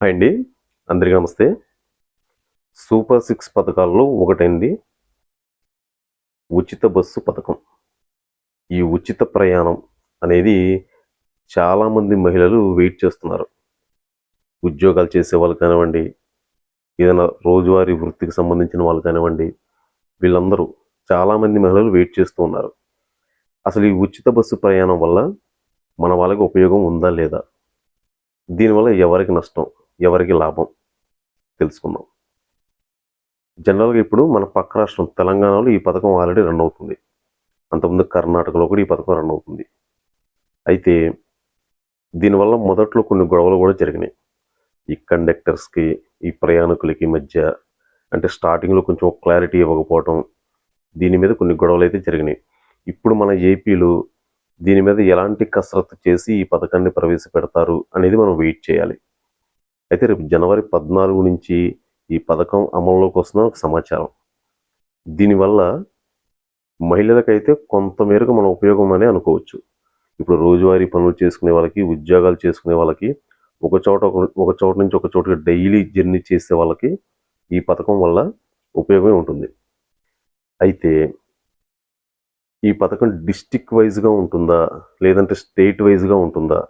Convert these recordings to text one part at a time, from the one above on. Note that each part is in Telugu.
హాయ్ అండి. అందరికీ నమస్తే. సూపర్ సిక్స్ పథకాల్లో ఒకటైంది ఉచిత బస్సు పథకం. ఈ ఉచిత ప్రయాణం అనేది చాలామంది మహిళలు వెయిట్ చేస్తున్నారు. ఉద్యోగాలు చేసే వాళ్ళు కానివ్వండి ఏదైనా రోజువారీ వృత్తికి సంబంధించిన వాళ్ళు కానివ్వండి వీళ్ళందరూ చాలామంది మహిళలు వెయిట్ చేస్తూ ఉన్నారు. అసలు ఈ ఉచిత బస్సు ప్రయాణం వల్ల మన వాళ్ళకి ఉపయోగం ఉందా లేదా? దీనివల్ల ఎవరికి నష్టం? ఎవరికి లాభం? తెలుసుకుందాం. జనరల్గా ఇప్పుడు మన పక్క రాష్ట్రం తెలంగాణలో ఈ పథకం ఆల్రెడీ రన్ అవుతుంది. అంతకుముందు కర్ణాటకలో కూడా ఈ పథకం రన్ అవుతుంది. అయితే దీనివల్ల మొదట్లో కొన్ని గొడవలు కూడా జరిగినాయి. ఈ కండక్టర్స్కి ఈ ప్రయాణికులకి మధ్య అంటే స్టార్టింగ్లో కొంచెం క్లారిటీ ఇవ్వకపోవటం దీని మీద కొన్ని గొడవలు అయితే జరిగినాయి. ఇప్పుడు మన ఏపీలో దీని మీద ఎలాంటి కసరత్తు చేసి ఈ పథకాన్ని ప్రవేశపెడతారు అనేది మనం వెయిట్ చేయాలి. అయితే రేపు జనవరి పద్నాలుగు నుంచి ఈ పథకం అమల్లోకి వస్తుందని ఒక సమాచారం. దీనివల్ల మహిళలకైతే కొంతమేరకు మన ఉపయోగం అనే అనుకోవచ్చు. ఇప్పుడు రోజువారీ పనులు చేసుకునే వాళ్ళకి ఉద్యోగాలు చేసుకునే వాళ్ళకి ఒక చోట ఒక- ఒక చోట నుంచి ఒక చోటుకి డైలీ జర్నీ చేసే వాళ్ళకి ఈ పథకం వల్ల ఉపయోగమే ఉంటుంది. అయితే ఈ పథకం డిస్టిక్ వైజ్గా ఉంటుందా? లేదంటే స్టేట్ వైజ్గా ఉంటుందా?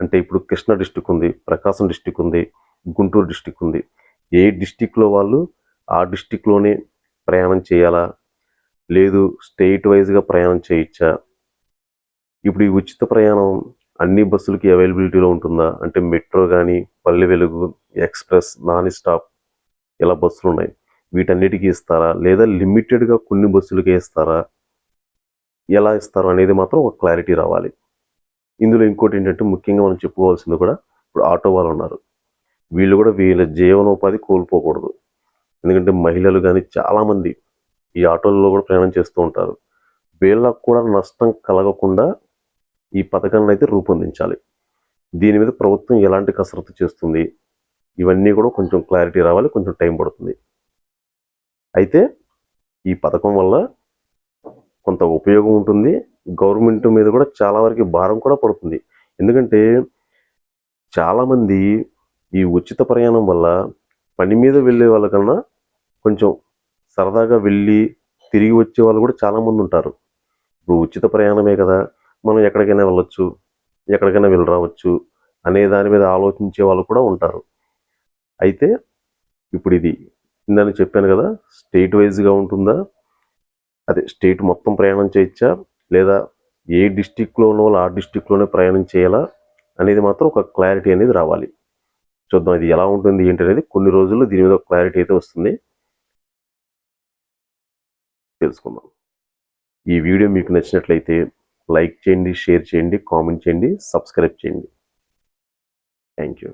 అంటే ఇప్పుడు కృష్ణా డిస్టిక్ ఉంది ప్రకాశం డిస్టిక్ ఉంది గుంటూరు డిస్టిక్ ఉంది. ఏ డిస్టిక్లో వాళ్ళు ఆ డిస్టిక్లోనే ప్రయాణం చేయాలా? లేదు స్టేట్ వైజ్గా ప్రయాణం చేయొచ్చా ఇప్పుడు ఈ ఉచిత ప్రయాణం అన్ని బస్సులకి అవైలబిలిటీలో ఉంటుందా? అంటే మెట్రో కానీ Palle Velugu express non stop ఇలా బస్సులు ఉన్నాయి. వీటన్నిటికీ ఇస్తారా? లేదా లిమిటెడ్గా కొన్ని బస్సులకే ఇస్తారా? ఎలా ఇస్తారు అనేది మాత్రం ఒక క్లారిటీ రావాలి. ఇందులో ఇంకోటి ఏంటంటే ముఖ్యంగా మనం చెప్పుకోవాల్సింది కూడా ఇప్పుడు ఆటో వాళ్ళు ఉన్నారు. వీళ్ళు కూడా వీళ్ళ జీవనోపాధి కోల్పోకూడదు. ఎందుకంటే మహిళలు కానీ చాలామంది ఈ ఆటోల్లో కూడా ప్రయాణం చేస్తూ ఉంటారు. వీళ్ళకు కూడా నష్టం కలగకుండా ఈ పథకాన్ని అయితే రూపొందించాలి. దీని మీద ప్రభుత్వం ఎలాంటి కసరత్తు చేస్తుంది? ఇవన్నీ కూడా కొంచెం క్లారిటీ రావాలి కొంచెం టైం పడుతుంది. అయితే ఈ పథకం వల్ల కొంత ఉపయోగం ఉంటుంది. గవర్నమెంట్ మీద కూడా చాలా వరకు భారం కూడా పడుతుంది. ఎందుకంటే చాలామంది ఈ ఉచిత ప్రయాణం వల్ల పని మీద వెళ్ళే వాళ్ళకన్నా కొంచెం సరదాగా వెళ్ళి తిరిగి వచ్చే వాళ్ళు కూడా చాలామంది ఉంటారు. ఇప్పుడు ఉచిత ప్రయాణమే కదా మనం ఎక్కడికైనా వెళ్ళొచ్చు ఎక్కడికైనా వెళ్ళి రావచ్చు అనే దాని మీద ఆలోచించే వాళ్ళు కూడా ఉంటారు. అయితే ఇప్పుడు ఇది ఇందని చెప్పాను కదా స్టేట్ వైజ్గా ఉంటుందా? అదే స్టేట్ మొత్తం ప్రయాణం చేయొచ్చా లేదా ఏ డిస్టిక్లో ఉన్న వాళ్ళు ఆ డిస్టిక్లోనే ప్రయాణం చేయాలా అనేది మాత్రం ఒక క్లారిటీ అనేది రావాలి. చూద్దాం ఇది ఎలా ఉంటుంది ఏంటి అనేది కొన్ని రోజుల్లో దీని మీద ఒక క్లారిటీ అయితే వస్తుంది. తెలుసుకుందాం. ఈ వీడియో మీకు నచ్చినట్లయితే లైక్ చేయండి షేర్ చేయండి కామెంట్ చేయండి సబ్స్క్రైబ్ చేయండి. Thank you.